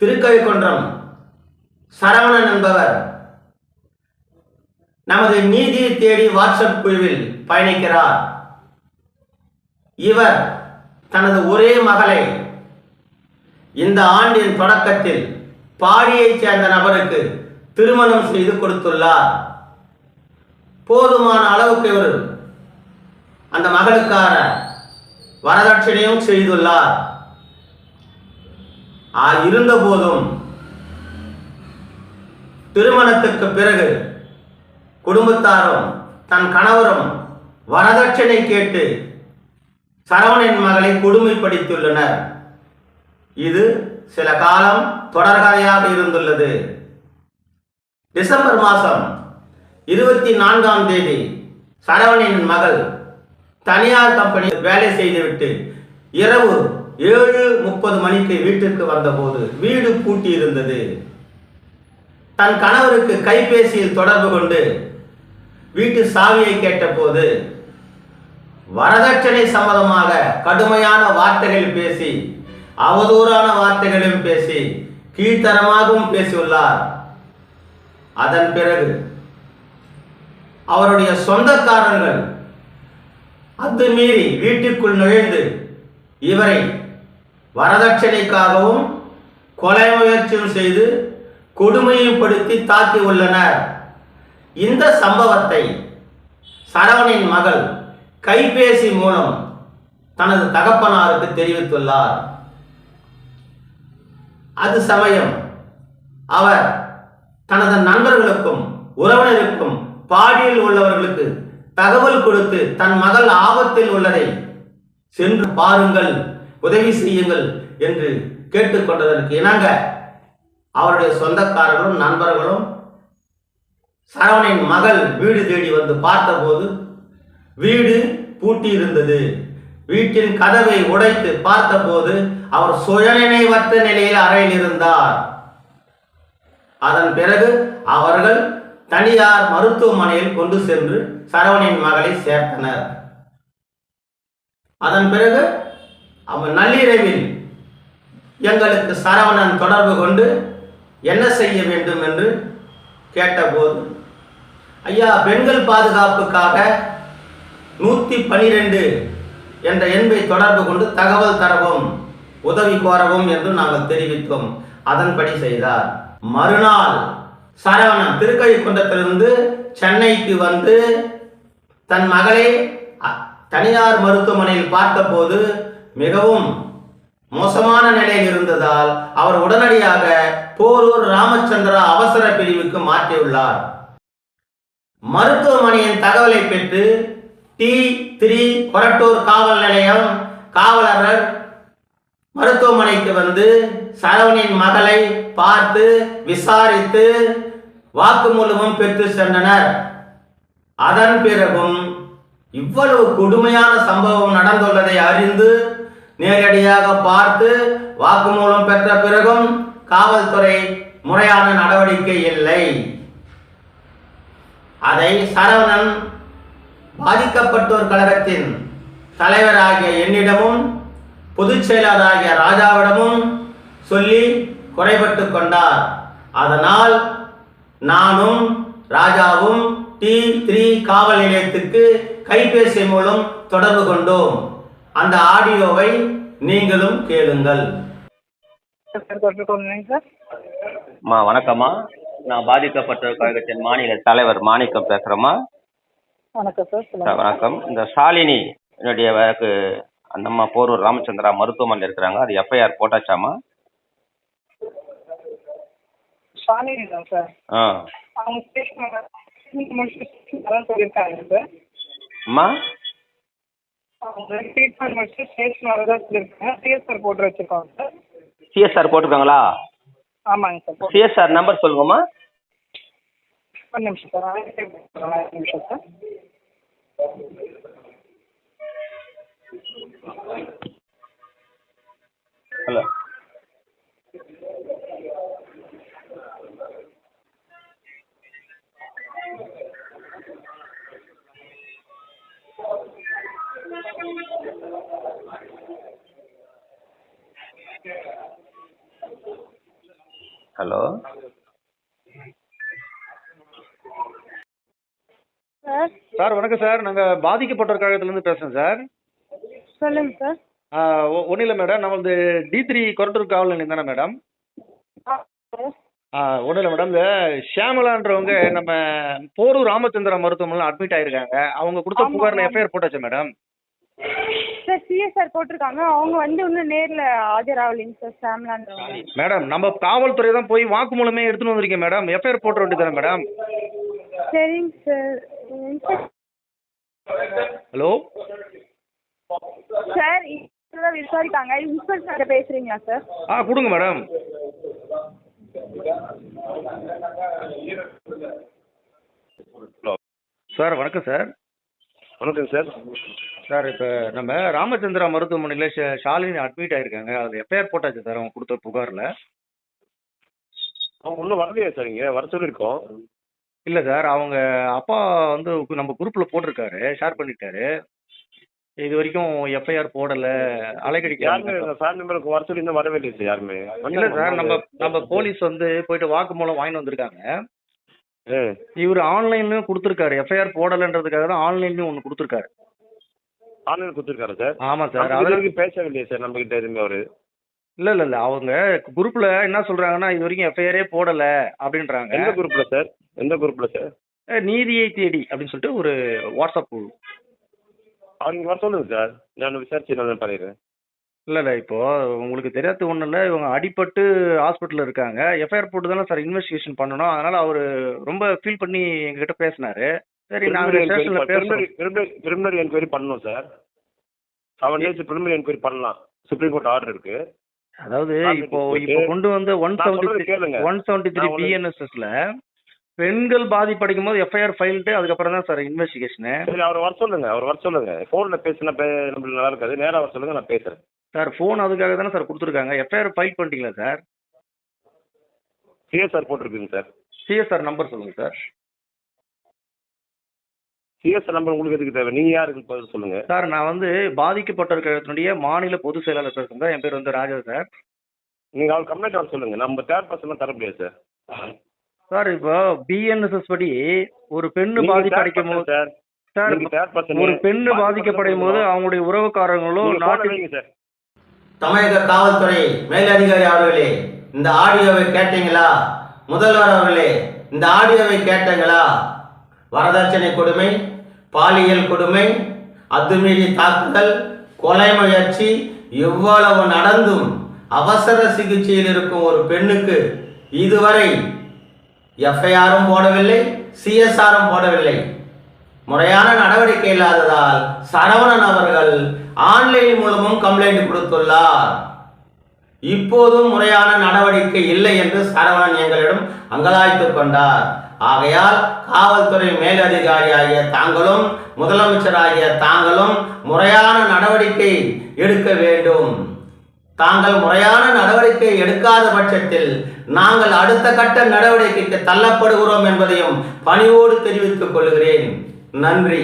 திருக்கவிக்குன்றம். சரவணன் என்பவர் நமது நீதி தேடி வாட்ஸ்அப் குழுவில் பயணிக்கிறார். இவர் தனது ஒரே மகளை இந்த ஆண்டின் தொடக்கத்தில் பாடியைச் சேர்ந்த நபருக்கு திருமணம் செய்து கொடுத்துள்ளார். போதுமான அளவுக்கு இவர் அந்த மகளுக்கான வரதட்சணையும் செய்துள்ளார். ஆ, இருந்தபோதும் திருமணத்துக்கு பிறகு குடும்பத்தாரும் தன் கணவரும் வரதட்சணை கேட்டு சரவணன் மகளை கொடுமைப்படுத்தியுள்ளனர். இது சில காலம் தொடர்கதையாக இருந்துள்ளது. டிசம்பர் மாதம் இருபத்தி நான்காம் தேதி சரவணனின் மகள் தனியார் கம்பெனி வேலை செய்துவிட்டு இரவு ஏழு முப்பது மணிக்கு வீட்டிற்கு வந்தபோது வீடு பூட்டி இருந்தது தன் கணவருக்கு கைபேசியில் தொடர்பு கொண்டு வீட்டு சாவியை கேட்டபோது வரதட்சணை சம்பந்தமாக கடுமையான வார்த்தைகள் பேசி அவதூறான வார்த்தைகளையும் பேசி கீழ்த்தரமாகவும் பேசியுள்ளார். அதன் பிறகு அவருடைய சொந்தக்காரர்கள் அத்துமீறி வீட்டுக்குள் நுழைந்து இவரை வரதட்சணைக்காகவும் கொலை முயற்சியும் செய்து கொடுமையும் படுத்தி இந்த சம்பவத்தை சரவணின் மகள் கைபேசி மூலம் தனது தகப்பனாருக்கு தெரிவித்துள்ளார். அது சமயம் அவர் தனது நண்பர்களுக்கும் உறவினருக்கும் பாடியில் உள்ளவர்களுக்கு தகவல் கொடுத்து தன் மகள் ஆபத்தில் உள்ளதை சென்று பாருங்கள். உதவி செய்யுங்கள் என்று கேட்டுக்கொண்டதற்கு இணங்க அவருடைய சொந்தக்காரர்களும் நண்பர்களும் சரவணின் மகள் வீடு தேடி வந்து பார்த்தபோது வீடு பூட்டி இருந்தது வீட்டின் கதவை உடைத்து பார்த்தபோது அவர் சுயநினைவற்ற நிலையில் அறையில் இருந்தார். அதன் பிறகு அவர்கள் தனியார் மருத்துவமனையில் கொண்டு சென்று சரவணின் மகளை சேர்த்தனர். அதன் பிறகு அவன் நள்ளிரவில் எங்களுக்கு சரவணன் தொடர்பு கொண்டு என்ன செய்ய வேண்டும் என்று கேட்டபோது ஐயா பெண்கள் பாதுகாப்புக்காக நூற்றி பனிரெண்டு என்ற எண்பை தொடர்பு கொண்டு தகவல் தரவும் உதவி கோரவும் என்று நாங்கள் தெரிவித்தோம். அதன்படி செய்தார். மறுநாள் சரவணன் திருக்கழிக்குன்றத்திலிருந்து சென்னைக்கு வந்து தன் மகளை தனியார் மருத்துவமனையில் பார்த்தபோது மிகவும் மோசமான நிலையில் இருந்ததால் அவர் உடனடியாக போரூர் ராமச்சந்திரா அவசர பிரிவுக்கு மாற்றியுள்ளார். மருத்துவமனையின் தகவலை பெற்று டி த்ரீ கொரட்டூர் காவல் நிலையம் காவலர்கள் மருத்துவமனைக்கு வந்து சரவணின் மகளை பார்த்து விசாரித்து வாக்குமூலமும் பெற்று சென்றனர். அதன் பிறகும் இவ்வளவு கொடுமையான சம்பவம் நடந்துள்ளதை அறிந்து நேரடியாக பார்த்து வாக்குமூலம் பெற்ற பிறகும் காவல்துறை முறையான நடவடிக்கை இல்லை. அதை சரவணன் பாதிக்கப்பட்டோர் கழகத்தின் தலைவராகிய என்னிடமும் பொதுச் செயலாளராகிய ராஜாவிடமும் சொல்லி குறைபட்டு கொண்டார். அதனால் நானும் ராஜாவும் டி த்ரீ காவல் நிலையத்துக்கு கைபேசி மூலம் தொடர்பு கொண்டோம். அந்த ஆடியோவை நீங்களும் கேளுங்கள். அம்மா வணக்கம்மா. நான் பாதிக்கப்பட்ட கழகத்தின் மாநில தலைவர் மாணிக்கம் பேசுகிறேம்மா வணக்கம் சார் வணக்கம். இந்த ஷாலினி என்னுடைய வழக்கு அந்த அம்மா போரூர் ராமச்சந்திரா மருத்துவமனையில் இருக்கிறாங்க. அது எஃப்ஐஆர் போட்டாச்சாம்மா? ஷாலினி தான் சார். ஆ. அவங்க ஸ்டேஷன் முடிச்சுட்டு அதான் சொல்லியிருக்காங்க சார். அம்மா அவங்க ட்ரீட்மெண்ட் முடிச்சு ஸ்டேஷன் வரதான் சொல்லியிருக்காங்க சிஎஸ்ஆர் போட்டு வச்சுருக்கோம் சார் சிஎஸ்ஆர் போட்டிருக்காங்களா? ஆமாங்க சார் போட்டு சிஎஸ்ஆர் நம்பர் சொல்லுங்கம்மா. ஒரு நிமிஷம் சார் ஒரு நிமிஷம் சார் ஹலோ ஹலோ சார்? வணக்கம் சார். நாங்கள் பாதிக்கப்பட்டோர் கழகத்துலேருந்து பேசுகிறேன் சார். சொல்லுங்க சார். ஒன்றும் இல்லை மேடம். நம்மளது டி த்ரீ கொரட்டூர் காவல் நிலையம் தானே மேடம்? ஒன்றும் இல்லை மேடம். இந்த ஷியாமலான்றவங்க நம்ம போரூர் ராமச்சந்திரா மருத்துவமனையில் அட்மிட் ஆயிருக்காங்க. அவங்க கொடுத்த புகாரில். எஃப்ஐஆர் போட்டாச்சு மேடம்? சார் சிஎஸ்ஆர் போட்டிருக்காங்க. அவங்க வந்து இன்னும் நேரில் ஆஜராகலைங்க சார் சாம்லான்றவங்க மேடம் நம்ம காவல்துறை தான் போய் வாக்குமூலமே எடுத்துன்னு வந்திருக்கேன் மேடம். எஃப்ஐஆர் போட்ட வேண்டியதானே மேடம். சரிங்க சார். ஹலோ? சார் இன்ஸ்பெக்டர் விசாரிக்காங்க. இன்ஸ்பெக்டர் பேசுறீங்களா சார்? ஆ கொடுங்க மேடம். சார் வணக்கம் சார். வணக்கம் சார். சார் இப்போ நம்ம ராமச்சந்திரா மருத்துவமனையில் ஷ- ஷாலினி அட்மிட் ஆயிருக்காங்க. அது எஃப்ஐஆர் போட்டாச்சு சார் அவங்க கொடுத்த புகாரில்? அவங்க இன்னும் வரலையே சார் இங்கே? வர சொல்லியிருக்கோம். இல்லை சார் அவங்க அப்பா வந்து நம்ம குரூப்பில் போட்டிருக்காரு ஷேர் பண்ணிட்டாரு. இது வரைக்கும் எஃப்ஐஆர் போடலை. யாருமே அலைக்கடிக்காங்க இந்த ஃபேன் மெம்பருக்கு வர சொல்லி இன்னும் வரவே சார் யாருமே? இல்லை சார் நம்ம நம்ம போலீஸ் வந்து போயிட்டு வாக்குமூலம் வாங்கிட்டு வந்திருக்காங்க. இவர் ஆன்லைன்லயும் கொடுத்துருக்காரு. எஃப்ஐஆர் போடலைன்றதுக்காக தான் ஆன்லைன்லயும் ஒன்று கொடுத்துருக்காரு. ஆன்லைன் கொடுத்துருக்காரு சார். ஆமா சார். அதில் வரைக்கும் பேசவே இல்லையே சார் நம்ம கிட்ட எதுவுமே அவரு. இல்ல இல்ல இல்ல. அவங்க குரூப்ல என்ன சொல்றாங்கன்னா இது வரைக்கும் எஃப்ஐஆரே போடல அப்படின்றாங்க. எந்த குரூப்ல சார்? எந்த குரூப்ல சார்? நீதியை தேடி அப்படின்னு சொல்லிட்டு ஒரு வாட்ஸ்அப் குழு. அவங்க வர சொல்லுங்க சார். நான் விசாரிச்சு நான் பண்ணிடுறேன் இல்ல இல்ல. இப்போ உங்களுக்கு தெரியாத ஒண்ணும் இல்ல. இவங்க அடிபட்டு ஹாஸ்பிட்டல்ல இருக்காங்க. எஃப்ஐஆர் போட்டு தானே சார் இன்வெஸ்டிகேஷன் பண்ணணும். அதனால அவரு ரொம்ப ஃபீல் பண்ணி எங்ககிட்ட பேசினாரு. சரி பிரிமினரி என்கொயரி பண்ணணும் sir seven days preliminary enquiry பண்ணலாம். சுப்ரீம் கோர்ட் ஆர்டர் இருக்கு. அதாவது இப்போ இப்போ கொண்டு வந்த one seventy one seventy three பிஎன்எஸ்எஸ்ல பெண்கள் பாதிப்படைக்கும் போது எஃப்ஐஆர் ஃபைல்ட்டு அதுக்கப்புறம் தான் சார் இன்வெஸ்டிகேஷனு சரி அவர் வர சொல்லுங்க அவர் வர சொல்லுங்க. ஃபோன்ல பேசினா நம்மளுக்கு நல்லா இருக்காது. நேரா வர சொல்லுங்க நான் பேசுறேன். சார் ஃபோன் அதுக்காக தானே சார் கொடுத்துருக்காங்க. எஃப்ஐஆர் ஃபைல் பண்ணிட்டீங்களா சார் சிஎஸ்ஆர் போட்டிருக்குங்க சார் சிஎஸ்ஆர் நம்பர் சொல்லுங்க சார் சிஎஸ்ஆர் நம்பர் உங்களுக்கு எதுக்கு தேவை? நீங்க யாருக்கு பதில் சொல்லுங்க. சார் நான் வந்து பாதிக்கப்பட்டோர் கழகத்தினுடைய மாநில பொதுச் செயலாளர் பேசுகிறேன் சார் என் பேர் வந்து ராஜா சார். நீங்க அவர் கம்ப்ளைண்ட் வர சொல்லுங்க. நம்ம தேர்ட் பர்சன் தர முடியாது சார். சார் இப்போ பிஎன்எஸ்எஸ் படி ஒரு பெண்ணு பாதிப்படைக்கும் போது சார். சார். ஒரு பெண்ணு பாதிக்கப்படையும் போது அவங்களுடைய உறவுக்காரங்களோ நீங்க phone நாட்டு வைங்க சார். தமிழக காவல்துறை மேலதிகாரி அவர்களே இந்த ஆடியோவை கேட்டீங்களா? முதல்வர் அவர்களே இந்த ஆடியோவை கேட்டீங்களா? வரதட்சணை கொடுமை பாலியல் கொடுமை அத்துமீறி தாக்குதல் கொலை முயற்சி எவ்வளவு நடந்தும் அவசர சிகிச்சையில் இருக்கும் ஒரு பெண்ணுக்கு இதுவரை எஃப்ஐஆரும் போடவில்லை சிஎஸ்ஆரும் போடவில்லை. முறையான நடவடிக்கை இல்லாததால் சரவணன் அவர்கள் ஆன்லைன் மூலமும் கம்ப்ளைண்ட் கொடுத்துள்ளார். இப்போதும் முறையான நடவடிக்கை இல்லை என்று சரவணன் எங்களிடம் அங்கலாய்த்து கொண்டார். ஆகையால் காவல்துறை மேலதிகாரியாகிய தாங்களும் முதலமைச்சராகிய தாங்களும் முறையான நடவடிக்கை எடுக்க வேண்டும். தாங்கள் முறையான நடவடிக்கை எடுக்காத பட்சத்தில் நாங்கள் அடுத்த கட்ட நடவடிக்கைக்கு தள்ளப்படுகிறோம் என்பதையும் பணிவோடு தெரிவித்துக் கொள்கிறேன். நன்றி.